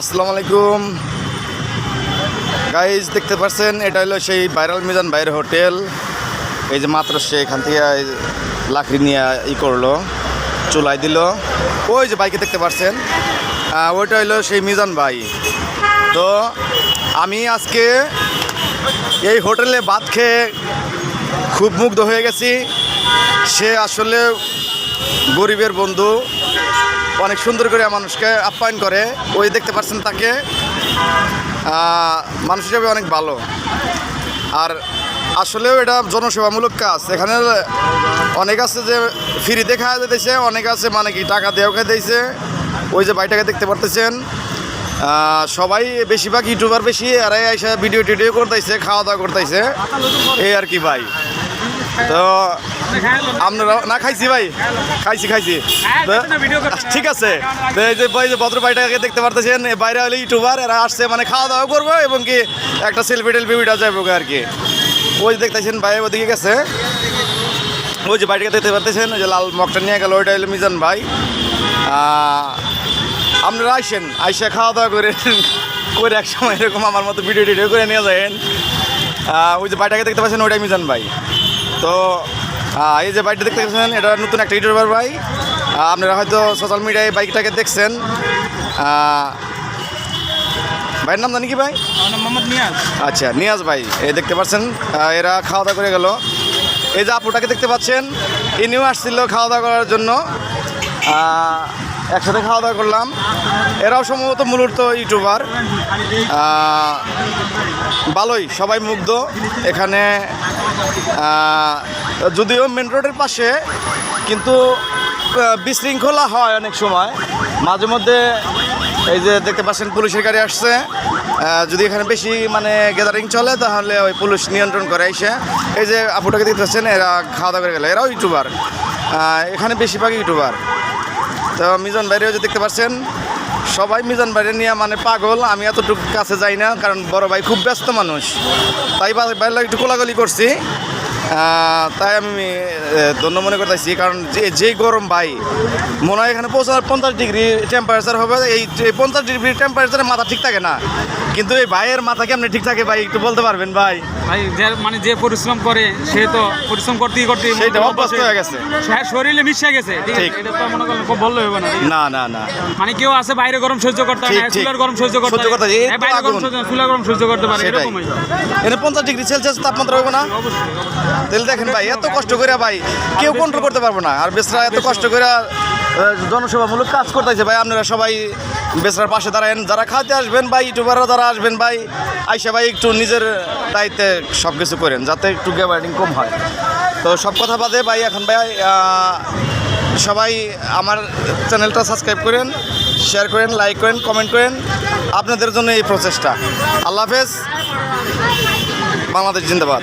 আসসালামু আলাইকুম। গাইজ দেখতে পাচ্ছেন এটা হলো সেই ভাইরাল মিজান বাইরের হোটেল। এই যে মাত্র সে এখান থেকে লাকড়ি নিয়ে ই করল, চুলাই দিল। ওই যে বাইকে দেখতে পাচ্ছেন ওইটা হলো সেই মিজান ভাই। তো আমি আজকে এই হোটেলে ভাত খেয়ে খুব মুগ্ধ হয়ে গেছি। সে আসলে গরিবের বন্ধু অনেক সুন্দর করে মানুষকে আপ্যায়ন করে। ওই দেখতে পাচ্ছেন তাকে। মানুষ হিসাবে অনেক ভালো। আর আসলেও এটা জনসেবামূলক কাজ। এখানে অনেক আছে যে ফ্রিতে খাওয়া দিতেছে, অনেক আছে মানে কি টাকা দেওয়া খাই দিয়েছে ওই যে বাড়িটাকে দেখতে পারতেছেন। সবাই বেশিরভাগ ইউটিউবার বেশি এরাই এসে ভিডিও টিডিও করতেছে খাওয়া দাওয়া করতেছে। এই আর কি ভাই। তো আপনারা না খাইছি ভাই। খাইছি খাইছি। ঠিক আছে। এই যে ভাই যে ভদ্র ভাইটাকে দেখতে পারতেছেন বাইরে হলে ইউটিউবার এরা আসছে মানে খাওয়া দাওয়া করব এবং কি একটা সেলফি টেলফি ভিডিও যাব আর কি। ওই যে দেখতেছেন ভাই ওদিকে গেছে। ওই যে বাড়িটাকে দেখতে পারতেছেন ওই যে লাল মগটা নিয়ে গেল ওইটা হলো মিজান ভাই। আপনারা আইসেন আইসা খাওয়া দাওয়া করে করে এক সময় এরকম আমার মতো ভিডিও টিডিও করে নিয়ে যাবেন ওই যে বাড়িটাকে দেখতে পাচ্ছেন ওইটাই মিজান ভাই। তো এই যে বাইকটা দেখতে পাচ্ছেন এটা নতুন একটা ইউটিউবার বাইক আপনারা হয়তো সোশ্যাল মিডিয়ায় বাইকটাকে দেখছেন। ভাইয়ের নাম জানি কি ভাই? মোহাম্মদ নিয়াজ। আচ্ছা নিয়াজ ভাই এই দেখতে পাচ্ছেন এরা খাওয়া দাওয়া করে গেল। এই যে আপুটাকে দেখতে পাচ্ছেন ইনিও আসছিল খাওয়া দাওয়া করার জন্য। একসাথে খাওয়া দাওয়া করলাম। এরাও সম্ভবত মূলত ইউটিউবার। ভালোই, সবাই মুগ্ধ। এখানে যদিও মেন রোডের পাশে, কিন্তু বিশৃঙ্খলা হয় অনেক সময়। মাঝে মধ্যে এই যে দেখতে পাচ্ছেন, পুলিশের গাড়ি আসছে। যদি এখানে বেশি মানে গ্যাদারিং চলে, তাহলে ওই পুলিশ নিয়ন্ত্রণ করে এসে, এই যে আপুটাকে দেখতে পাচ্ছেন, এরা খাওয়া দাওয়া করে গেলে। এরাও ইউটিউবার। এখানে বেশিরভাগ ইউটিউবার। তো মিজন বাইরেও যে দেখতে পাচ্ছেন? সবাই মিজন বাইরে নিয়ে মানে পাগল, আমি এতটুকু কাছে যাই না, কারণ বড় ভাই খুব ব্যস্ত মানুষ। তাই বাইরে একটু কোলাগুলি করছি। তাই আমি ধন্য মনে করতেছি, কারণ যে যে গরম ভাই, মনে হয় এখানে পৌঁছানোর পঞ্চাশ ডিগ্রি টেম্পারেচার হবে, এই পঞ্চাশ ডিগ্রি টেম্পারেচারে মাথা ঠিক থাকে না। কিন্তু এই ভাইয়ের মাথা কেমনি ঠিক থাকে ভাই? একটু বলতে পারবেন ভাই? ভাই যে মানে যে পরিশ্রম করে সে তো পরিশ্রম করতেই করতেই সেইটা অভ্যস্ত হয়ে গেছে। হ্যাঁ শরীরে মিশে গেছে ঠিক এটা তো মনে করেন বললে হবে না না না না। মানে কেউ আছে বাইরে গরম সহ্য করতে পারে চুলার গরম সহ্য করতে সহ্য করতে হ্যাঁ, বাইরে গরম। সহ্য চুলার গরম সহ্য করতে পারে এরকমই এখানে পঞ্চাশ ডিগ্রি সেলসিয়াস তাপমাত্রা হবে না? তাহলে দেখেন ভাই এত কষ্ট করে ভাই কেউ কন্ট্রোল করতে পারব না। আর বেসরা এত কষ্ট করে জনসেবামূলক কাজ করতেছে ভাই, আপনারা সবাই বেসরার পাশে দাঁড়ায়েন। যারা খাতে আসবেন ভাই, ইউটিউবাররা যারা আসবেন ভাই, আইসা ভাই একটু নিজের দায়িত্বে সব কিছু করেন, যাতে একটু গ্যাবার্ডিং কম হয়। তো সব কথা বাদে ভাই, এখন ভাই সবাই আমার চ্যানেলটা সাবস্ক্রাইব করেন, শেয়ার করেন, লাইক করেন, কমেন্ট করেন। আপনাদের জন্য এই প্রচেষ্টা। আল্লাহ হাফেজ। বাংলাদেশ জিন্দাবাদ।